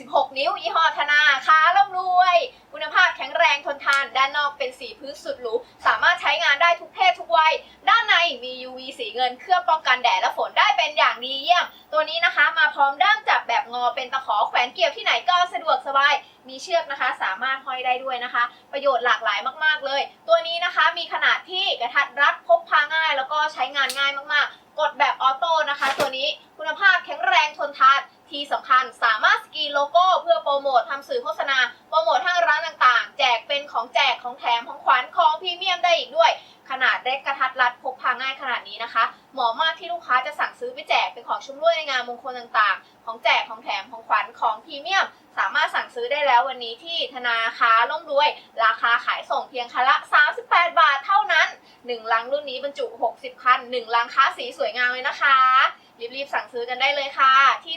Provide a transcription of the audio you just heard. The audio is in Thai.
16 นิ้วยี่ห้อธนาค้าร่ำรวย คุณภาพแข็งแรงทนทาน ด้านนอกเป็นสีพื้นสุดหรูสามารถใช้งานได้ทุกเพศทุกวัย ด้านในมี UV สีเงินเคลือบป้องกันแดดและฝนได้เป็นอย่างดีเยี่ยม ตัวนี้นะคะมาพร้อมด้ามจับแบบงอเป็นตะขอแขวนเกี่ยวที่ไหนก็สะดวกสบาย มีเชือกนะคะ สามารถห้อยได้ด้วยนะคะ ประโยชน์หลากหลายมาก ๆ เลย ตัวนี้นะคะมีขนาดที่กระทัดรัดพกพาง่าย แล้วก็ใช้งานง่ายมากๆ กดแบบออโต้นะคะ ตัวนี้คุณภาพแข็งแรงทนทาน ที่สำคัญสามารถสกรีนโลโก้เพื่อโปรโมททำสื่อโฆษณา โปรโมททางร้านต่างๆ แจกเป็นของแจกของแถมของขวัญของพรีเมียมได้อีกด้วย ขนาดเล็กกระทัดรัดพกพาง่ายขนาดนี้นะคะ เหมาะมากที่ลูกค้าจะสั่งซื้อไปแจกเป็นของชุ่มร่วยในงานมงคลต่างๆ ของแจกของแถมของขวัญของพรีเมียม สามารถสั่งซื้อได้แล้ววันนี้ที่ธนาคารล่มรวย ราคาขายส่งเพียงคันละ 38 บาทเท่านั้น 1 ลังรุ่นนี้บรรจุ 60 คัน 1 ลังค้าสีสวยงามเลยนะคะรีบๆสั่งซื้อกันได้เลยค่ะที่